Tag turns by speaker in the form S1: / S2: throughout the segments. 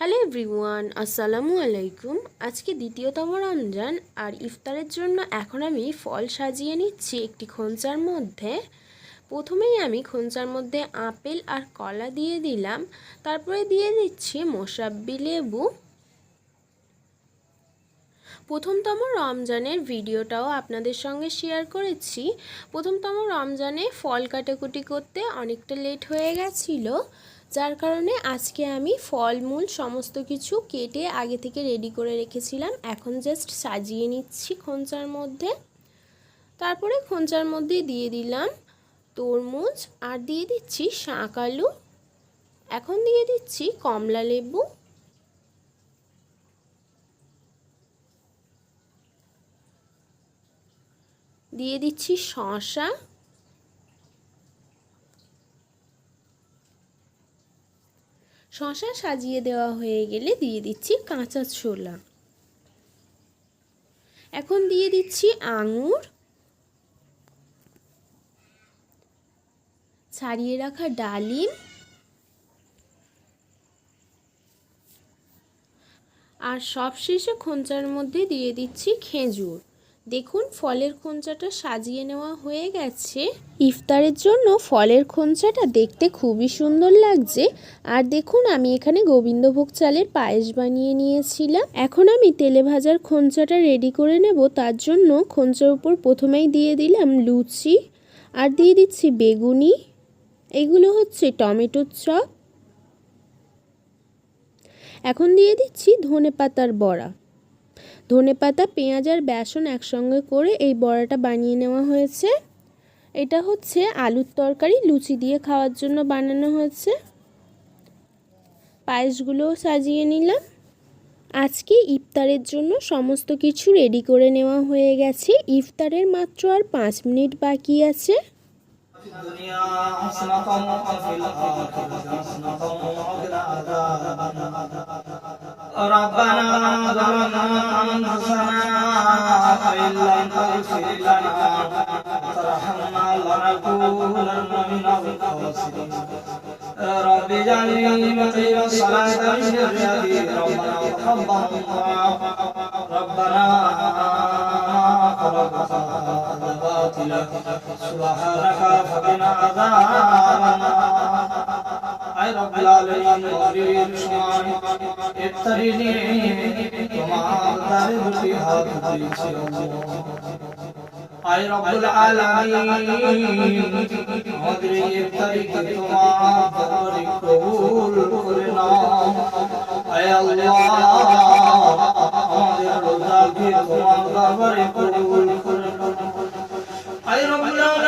S1: Hello everyone, আসসালামু আলাইকুম। আজকে দ্বিতীয়তম রমজান আর ইফতারের জন্য এখন আমি ফল সাজিয়ে নিচ্ছি একটি খোঞ্চার মধ্যে। প্রথমেই আমি খোঞ্চার মধ্যে আপেল আর কলা দিয়ে দিলাম। তারপরে দিয়ে দিচ্ছি মোসাব্বি লেবু। প্রথমতম রমজানের ভিডিওটাও আপনাদের সঙ্গে শেয়ার করেছি। প্রথমতম রমজানে ফল কাটাকুটি করতে অনেকটা লেট হয়ে গেছিল। যার কারণে আজকে আমি ফলমূল সমস্ত কিছু কেটে আগে থেকে রেডি করে রেখেছিলাম। এখন জাস্ট সাজিয়ে নিচ্ছি খোঞ্চার মধ্যে। তারপরে খোঞ্চার মধ্যে দিয়ে দিলাম তরমুজ আর দিয়ে দিচ্ছি শাঁক আলু। এখন দিয়ে দিচ্ছি কমলা লেবু। দিয়ে দিচ্ছি শশা শশা সাজিয়ে দেওয়া হয়ে গেলে দিয়ে দিচ্ছি কাঁচা ছোলা। এখন দিয়ে দিচ্ছি আঙুর। ছাড়িয়ে রাখা ডালিম। আর সবশেষে খোঞ্চার মধ্যে দিয়ে দিচ্ছি খেজুর। দেখুন, ফলের খোঞ্চাটা সাজিয়ে নেওয়া হয়ে গেছে। ইফতারের জন্য ফলের খোঞ্চাটা দেখতে খুবই সুন্দর লাগছে। আর দেখুন, আমি এখানে গোবিন্দভোগ চালের পায়েস বানিয়ে নিয়েছিলাম। এখন আমি তেলে ভাজার খোঞ্চাটা রেডি করে নেব। তার জন্য খোঞ্চার উপর প্রথমেই দিয়ে দিলাম লুচি। আর দিয়ে দিচ্ছি বেগুনি। এগুলো হচ্ছে টমেটোর চপ। এখন দিয়ে দিচ্ছি ধনে পাতার বড়া। ধনে পাতা, পেঁয়াজ আর বেসন একসঙ্গে করে এই বড়াটা বানিয়ে নেওয়া হয়েছে। এটা হচ্ছে আলুর তরকারি, লুচি দিয়ে খাওয়ার জন্য বানানো হয়েছে। পায়েসগুলোও সাজিয়ে নিলাম। আজকে ইফতারের জন্য সমস্ত কিছু রেডি করে নেওয়া হয়ে গেছে। ইফতারের মাত্র আর পাঁচ মিনিট বাকি আছে।
S2: দুনিয়া ربنا ظلمنا أنفسنا وإن لم تغفر لنا وترحمنا لنكونن من الخاسرين رب اجعلني مقيم الصلاة من ذريتي ربنا تقبل دعاء ربنا خلقت هذا باطلا سبحانك فقنا عذاب النار রব্বুল আলামিন নবীর সমান ইফতারি নিয়ে তোমার দারে দুটি হাত দিয়েছি আয় রব্বুল আলামিন আমাদের ইফতারি কে তোমার দরবারে কবুল করে নাও আয় আল্লাহ আমাদের রোজা কে তোমার দরবারে কবুল করে নাও আয় রব্বুল আলামিন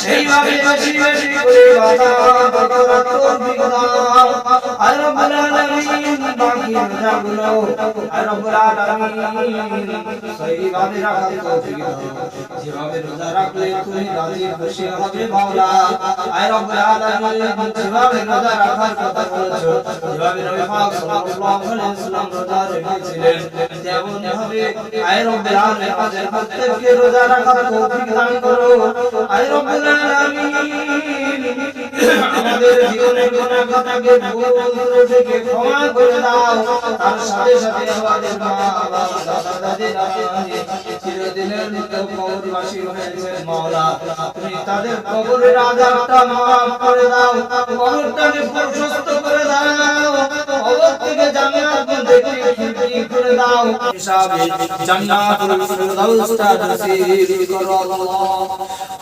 S2: সেইভাবে বেশি বেশি করে বাধা বকরা তৌফিক দাও রব্বুল আলামিন বাকি রোজাগুলো আয় রব্বুল আলামিন সহিভাবে রাখার তৌফিক যেভাবে রোজা রাখলে তুমি রাজি খুশি হবে মাওলা আয় রব্বুল আলামিন যেভাবে রোজা রাখার কথা বলেছ, যেভাবে নবী পাক সাল্লাল্লাহু আলাইহি ওয়াসাল্লাম রোজা রেখেছিলেন তেমন ভাবে আয় রব্বুল আলামিন আমাদের প্রত্যেককে রোজা রাখার তৌফিক দান করো। আমাদের জীবনের কোন কথাকে ভুল থেকে ক্ষমা করে দাও। তার সাথে সাথে আমাদের মা বাবা দাদা দাদি নানা চিরদিনের মতো কবরবাসী হয়েছে মাওলা তুমি তাদের কবরের আযাবটা মাফ করে দাও। কবরটাকে প্রশস্ত করে দাও। কবর থেকে জান্নাত দেখে করে দাও। হিসাবে জান্নাতুল ফিরদাউসটা নসিব করো আল্লাহ।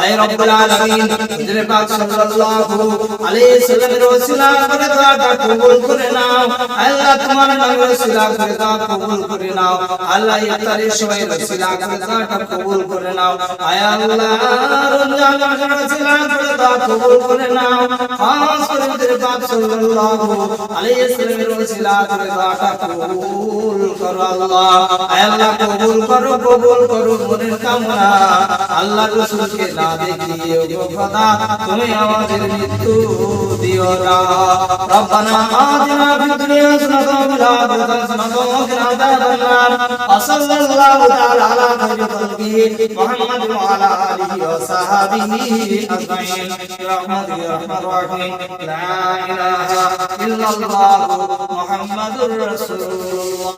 S2: আয় রব্বুল আলামিন হুজুরে পাক সাল্লাল্লাহু আলাইহি সাল্লামের ওসিলা করে দোয়াটা কবুল করে নাও। আল্লাহ তোমার নামের ওসিলা করে দোয়া কবুল করে নাও। আল্লাহ ইফতারের সময় ওসিলা করে দোয়াটা কবুল করে নাও। আয় আল্লাহ, রমজান মাসের ওসিলা করে দোয়া কবুল করে নাও। খাস করে হুজুরে পাক সাল্লাল্লাহু আলাইহি সাল্লামের ওসিলা করে দোয়াটা কবুল করো আল্লাহ। আয় আল্লাহ, কবুল করো কবুল করো, মনের কামনা। আল্লাহ রসুলকে না দেখিয়ে ও খোদা তুমি আমাদের মৃত্যু দিও না রব্বানা আতিনা ফিদ দুনিয়া হাসানাতাও ওয়া ফিল আখিরাতি হাসানাতাও ওয়া কিনা আযাবান নার সাল্লাল্লাহু তাআলা আলা খাইরি খালকিহি মুহাম্মাদ ওয়া আলা আলিহি ওয়া সাহবিহি আজমাইন রাহমাতি রাহমার রাহিম লা ইলাহা ইল্লাল্লাহ মুহাম্মাদুর রাসূলুল্লাহ